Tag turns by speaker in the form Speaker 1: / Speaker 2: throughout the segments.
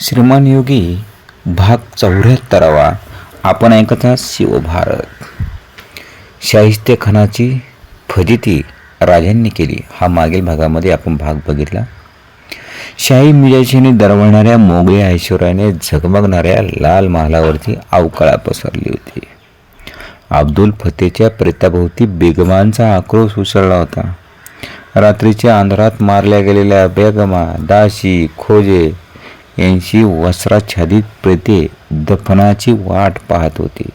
Speaker 1: श्रीमान योगी भाग चौऱ्याहत्तरावा. आपण ऐकता शिवभारत. शाहिस्ते खानाची फजिती राजांनी केली. हा मागील भागामध्ये आपण भाग बघितला. शाही मिजाशीने दरवळणाऱ्या मोगळे ऐश्वर्याने झगमगणाऱ्या लाल महालावरती अवकाळा पसरली होती. अब्दुल फतेच्या प्रेताभोवती बेगमांचा आक्रोश उसळला होता. रात्रीच्या अंधारात मारल्या गेलेल्या बेगमा दाशी खोजे यांची वस्त्राच्छादित प्रेते दफनाची वाट पाहत होती.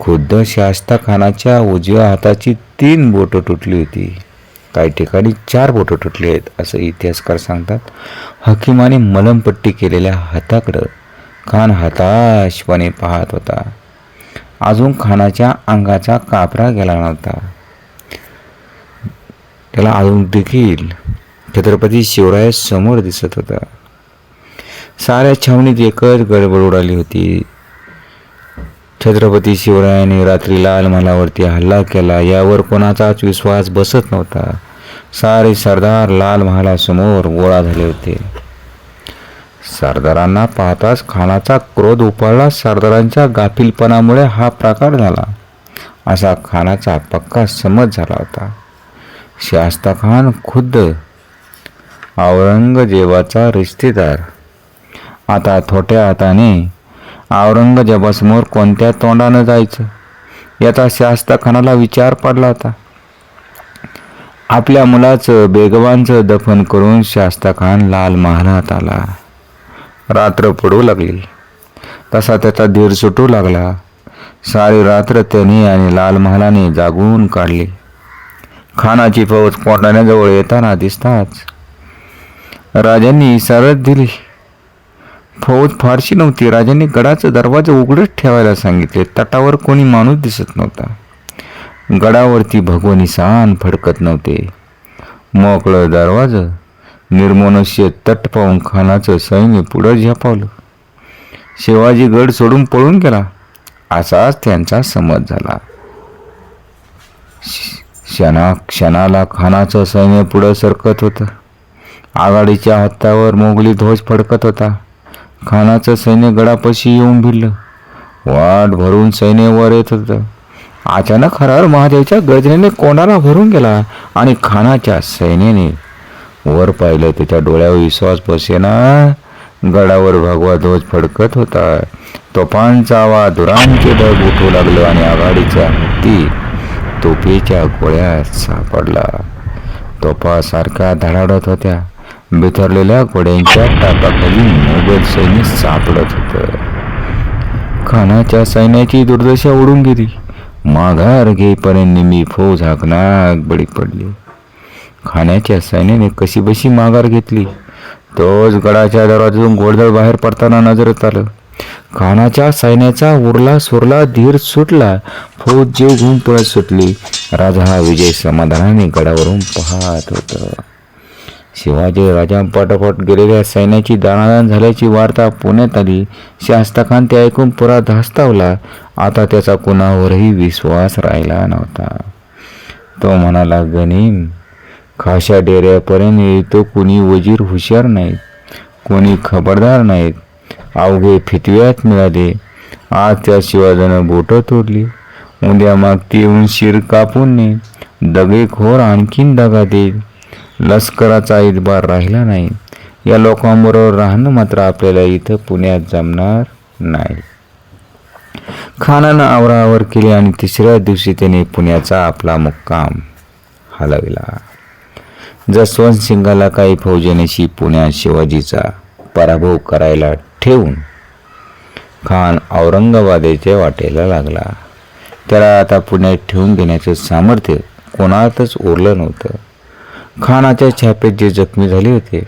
Speaker 1: खुद्द शास्ता खानाच्या उजव्या हाताची तीन बोटं तुटली होती. काही ठिकाणी चार बोटं तुटली आहेत असं इतिहासकार सांगतात. हकीमाने मलमपट्टी केलेल्या हाताकडं खान हताशपणे पाहत होता. अजून खानाच्या अंगाचा कापरा गेला नव्हता. त्याला अजून देखील छत्रपती शिवराय समोर दिसत होता. साऱ्या छावणीत एकच गडबड उडाली होती. छत्रपती शिवरायांनी रात्री लाल महालावरती हल्ला केला यावर कोणाचाच विश्वास बसत नव्हता. सारे सरदार लाल महालासमोर गोळा झाले होते. सरदारांना पाहताच खानाचा क्रोध उपाळला सरदारांच्या गाफीलपणामुळे हा प्रकार झाला. असा खानाचा पक्का समज झाला होता. शास्ता खान खुद्द औरंगजेबाचा रिश्तेदार आता थोट्या हाताने औरंगजेबासमोर कोणत्या तोंडानं जायचं? याचा शास्ताखानाला विचार पडला होता. आपल्या मुलाचं बेगवांचं दफन करून शास्त्रखान लाल महालात आला. रात्र पडू लागली. तसा त्याचा धीर सुटू लागला. सारी रात्र त्याने आणि लाल महालाने जागून काढली. खानाची फौज कोंडाण्याजवळ येताना दिसताच राजांनी सरद दिली. फौज फारशी नव्हती. राजांनी गडाचं दरवाजा उघडच ठेवायला सांगितले. तटावर कोणी माणूस दिसत नव्हता. गडावरती भगवनी सान फडकत नव्हते. मोकळं दरवाजं निर्मनुष्य तट पाहून खानाचं सैन्य पुढं झेपावलं. शिवाजी गड सोडून पळून गेला. असाच त्यांचा समज झाला. क्षणा क्षणाला खानाचं सैन्य पुढं सरकत होतं. आघाडीच्या हातावर मोगली ध्वज फडकत होता. खानाचं सैन्य गडापाशी येऊन भिडलं. वाट भरून सैन्य वर येत होतं. अचानक हरार महादेवच्या गर्जनेने कोणाला भरून गेला आणि खानाच्या सैन्याने वर पाहिलं त्याच्या डोळ्यावर विश्वास बसेना. गडावर भगवा ध्वज फडकत होता. तोफांचा आवाज धुरांचे ढग उठू लागलं आणि आघाडीच्या हत्ती तोफेच्या गोळ्यात सापडला. तोफासारख्या धडाडत होत्या. बिथरलेल्या घोड्यांच्या टाकाखाली मोगल सैन्य सापडत होतं. खानाच्या सैन्याची दुर्दशा उडून गेली. माघार घेईपर्यंत निमी फौज हाकनाक बळी पडली. खाण्याच्या सैन्याने कशी बशी माघार घेतली. तोच गडाच्या दरवाजातून घोडदळ बाहेर पडताना नजरेत आलं. खानाच्या सैन्याचा उरला सुरला धीर सुटला. फौज जीव घेऊन पळत सुटली. राजा हा विजय समाधानाने गडावरून पाहत होता. शिवाजी राजांपाठोपाठ गेलेल्या सैन्याची दानादान झाल्याची वार्ता पुण्यात आली. शास्ताखान ते ऐकून पुरा धास्तावला आता त्याचा कुणावरही विश्वास राहिला नव्हता. तो म्हणाला गणिम खाशा डेऱ्यापर्यंत येतो कुणी वजीर हुशार नाहीत कोणी खबरदार नाहीत. अवघे फितव्यात मिळाले. आज त्या शिवाजानं बोटं तोडली. उद्या मागती येऊन शिर कापून ने दगेखोर आणखीन दगा देईल. लष्कराचा इतबार राहिला नाही. या लोकांबरोबर राहणं मात्र आपल्याला इथं पुण्यात जमणार नाही. खानानं आवरावर केली आणि तिसऱ्या दिवशी त्याने पुण्याचा आपला मुक्काम हलविला. जसवंत सिंगाला काही फौजनेशी पुण्यात शिवाजीचा पराभव करायला ठेवून खान औरंगाबादेच्या वाटेला लागला. त्याला आता पुण्यात ठेवून घेण्याचं सामर्थ्य कोणातच उरलं नव्हतं. खानाच्या छापेत जे जखमी झाले होते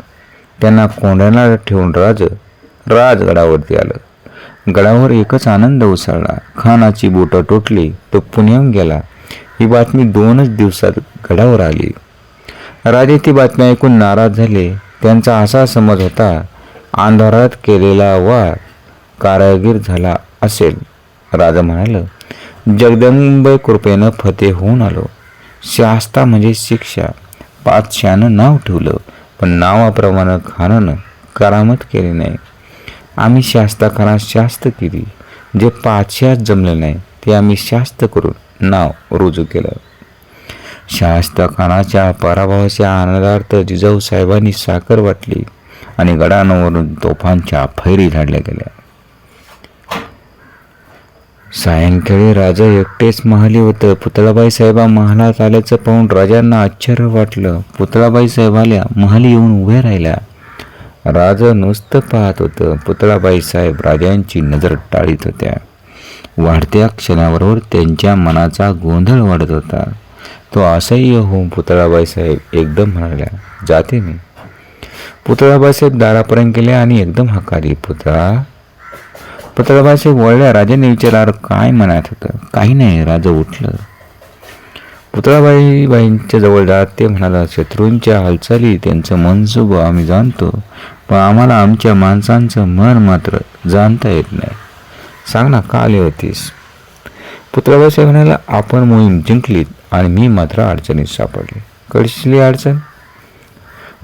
Speaker 1: त्यांना कोंढाणा ठेवून राज राजगडावरती आलं. गडावर एकच आनंद उसळला. खानाची बोटं तुटली तो पुण्याहून गेला. ही बातमी दोनच दिवसात गडावर आली. राजे ती बातमी ऐकून नाराज झाले. त्यांचा असा समज होता अंधारात केलेला वार कारागीर झाला असेल राजा म्हणाल. जगदंब कृपेनं फते होऊन आलो. शास्ता म्हणजे शिक्षा. पाचशानं नाव ठेवलं पण नावाप्रमाणे खानानं करामत केली नाही. आम्ही शास्ताखाना शास्त केली. जे पाचशात जमले नाही ते आम्ही शास्त करून नाव रुजू केलं. शास्त्रखानाच्या पराभवाच्या आनंदार्थ जिजाऊ साहेबांनी साखर वाटली आणि गडांवरून तोफांच्या फैरी झाडल्या गेल्या. सायंकाळी राजा एकटेच महाली होतं. पुतळाबाई साहेबा महालात आल्याचं पाहून राजांना आश्चर्य वाटलं. पुतळाबाई साहेब आल्या महाली येऊन उभ्या राहिल्या. राजा नुसतं पाहत होतं. पुतळाबाई साहेब राजांची नजर टाळीत होत्या. वाढत्या क्षणाबरोबर त्यांच्या मनाचा गोंधळ वाढत होता. तो असह्य होऊन पुतळाबाई साहेब एकदम म्हणाल्या जाते मी. पुतळाबाई साहेब दारापर्यंत गेले आणि एकदम हकारी पुतळा पुतळाबाई वळल्या राजाने विचारल्यावर काय म्हणत होतं? काही नाही राजा उठलं. पुतळाबाईबाईंच्या जवळ जात ते म्हणाला शत्रूंच्या हालचाली त्यांचं मनसुब आम्ही जाणतो पण आम्हाला आमच्या माणसांचं मन मात्र जाणता येत नाही. सांग ना का आले होतीस? पुतळाबाई म्हणाला आपण मोहीम जिंकलीत आणि मी मात्र अडचणीत सापडले. कळशीली अडचण?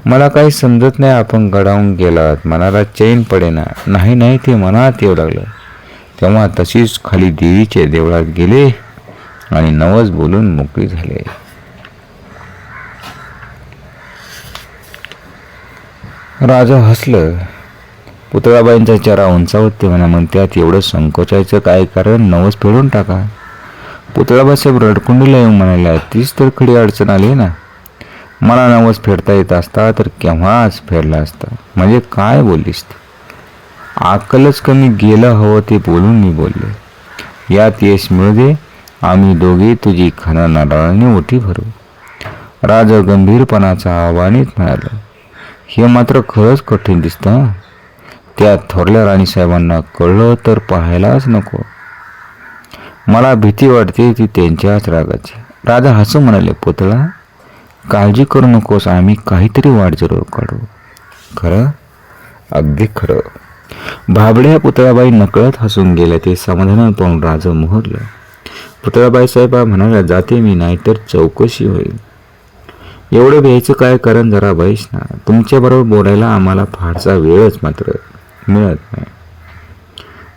Speaker 1: मला काही समजत नाही आपण गडावून गेलात. मनाला चैन पडेना. नाही नाही ते मनात येऊ लागलं. तेव्हा तशीच खाली देवीच्या देवळात गेले आणि नवस बोलून मोकळी झाले. राजा हसलं. पुतळाबाईंचा चेहरा उंचावत ते म्हणा मग त्यात एवढं संकोचायचं काय कारण? नवस फेडून टाका. पुतळाबासाहेब रडकुंडीला येऊन म्हणाल्या तीच तर खडी अडचण आली ना. मला नवस फेडता येत असता तर केव्हाच फेडला असता? म्हणजे काय बोललीस ती? आकलच कमी गेलं हवं ते बोलून मी बोलले. यात यश मिळू दे आम्ही दोघे तुझी खाना नारळाने ओटी भरू. राजा गंभीरपणाचा आव्हानेत म्हणाला हे मात्र खरंच कठीण दिसतं त्या थोरल्या राणीसाहेबांना कळलं तर पाहायलाच नको. मला भीती वाटते ती त्यांच्याच रागाची. राजा हसू म्हणाले पुतळा काळजी करू नकोस आम्ही काहीतरी वाट जरूर काढू. खरं? अगदी खरं. भाबड्या पुतळाबाई नकळत हसून गेल्या ते समाधानात पाहून राजा मोहरलं. पुतळाबाई साहेबा म्हणाल्या जाते मी नाहीतर चौकशी होईल. एवढं भ्यायचं काय? कारण जरा बैस ना. तुमच्याबरोबर बोलायला आम्हाला फारसा वेळच मात्र मिळत नाही.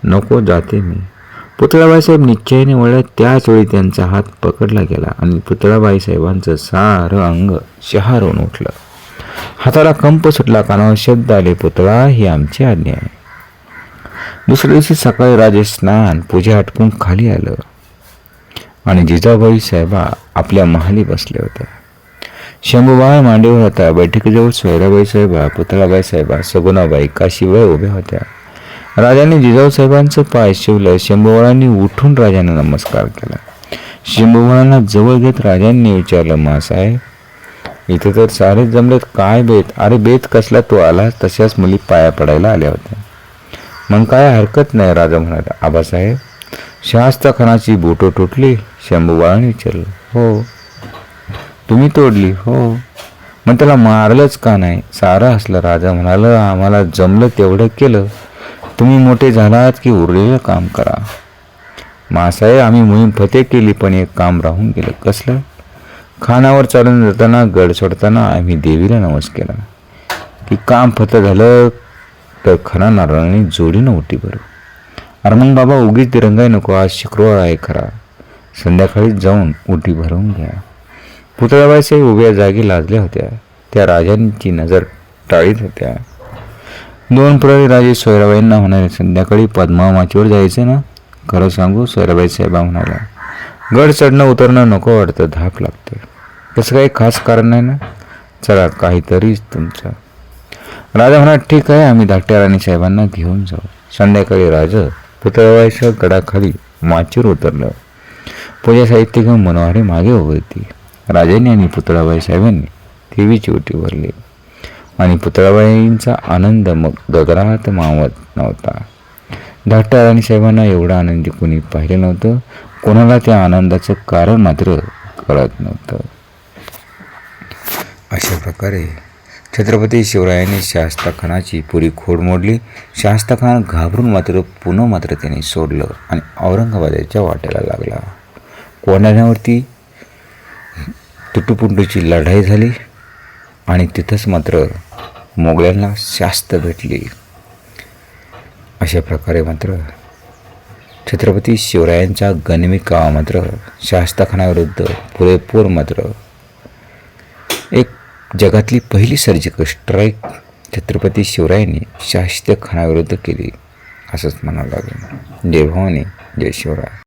Speaker 1: नको जाते मी. पुतळाबाईसाहेब निश्चयाने वळल्या. त्याच वेळी त्यांचा हात पकडला गेला आणि पुतळाबाई साहेबांचं सारं अंग शहारून उठलं. हाताला कंप सुटला कानावर शब्द आले पुतळा ही आमची आज्ञा आहे. दुसऱ्या दिवशी सकाळी राजे स्नान पूजा आटपून खाली आलं आणि जिजाबाई साहेबा आपल्या महाली बसल्या होत्या. शंभूबाई मांडीवर होता. बैठकीजवळ सोयराबाई साहेबा पुतळाबाई साहेबा सगुणाबाई काशीबाई उभ्या होत्या. राजाने जिजाऊ साहेबांचं पाय शिवलं शंभूबाळांनी उठून राजाने नमस्कार केला. शंभूबाळांना जवळ घेत राजांनी विचारलं मासाहेब इथे तर सारे जमलेत काय बेत? अरे बेत कसला तो आला तशाच मुली पाया पडायला आल्या होत्या. मग काय हरकत नाही राजा म्हणाला. आबासाहेब शास्त्रखानाची बोटं तुटली. शंभूबाळांनी विचारलं. हो. तुम्ही तोडली? हो. मग त्याला मारलंच का नाही? सारं हसलं. राजा म्हणालं आम्हाला जमलं तेवढं केलं. तुम्ही मोठे झालात की उरलेलं काम करा. मासाहेब आम्ही मोहीम फते केली पण एक काम राहून गेलं. कसलं? खानावर चालून जाताना गड सोडताना आम्ही देवीला नमस केला. की काम फत झालं तर खरा नारळाने जोडीनं उठी भरू. अरे मग बाबा उगीच तिरंगाई नको आज शुक्रवार आहे खरा. संध्याकाळी जाऊन उटी भरवून घ्या. पुतळाबाईसाहेब उभ्या जागी लाजल्या होत्या. त्या राजांची नजर टाळीत होत्या. दोन प्रहरी राजे सोयराबाईंना होणारे संध्याकाळी पद्मा जायचे जायचं ना? खरं सांगू सोयराबाई साहेबा म्हणाला गड चढणं उतरणं नको वाटतं धाक लागते. तसं काही खास कारण नाही ना? चला काहीतरीच तुमचं. राजा म्हणा ठीक आहे आम्ही धाकट्या राणी साहेबांना घेऊन जाऊ. संध्याकाळी राजा पुतळाबाईच्या गडाखाली माचीवर उतरलं. पूजा साहित्य घेऊन मनोहारी मागे उभी होती. राजांनी आणि पुतळाबाई साहेबांनी देवीची ओटी भरली. आणि पुतळाबाईंचा आनंद मग गगनात मावत नव्हता. डॉक्टर राणी साहेबांना एवढा आनंदी कोणी पाहिलं नव्हतं. कोणाला त्या आनंदाचं कारण मात्र कळत नव्हतं. अशा प्रकारे छत्रपती शिवरायांनी शास्ताखानाची पुरी खोड मोडली. शास्ताखान घाबरून मात्र पुन्हा मात्र त्याने सोडलं आणि औरंगाबादच्या वाट्याला लागला. कोंढाण्यावरती तुटुपुंटूची लढाई झाली. आणि तिथंच मात्र मोगल्यांना शास्त भेटली. अशा प्रकारे मात्र छत्रपती शिवरायांच्या गनिमी मात्र शास्ताखानाविरुद्ध पुरेपूर मात्र एक जगातली पहिली सर्जिकल स्ट्राईक छत्रपती शिवरायांनी शाहिस्ते खानाविरुद्ध केली असंच म्हणावं लागेल. जय भवानी जय शिवराय.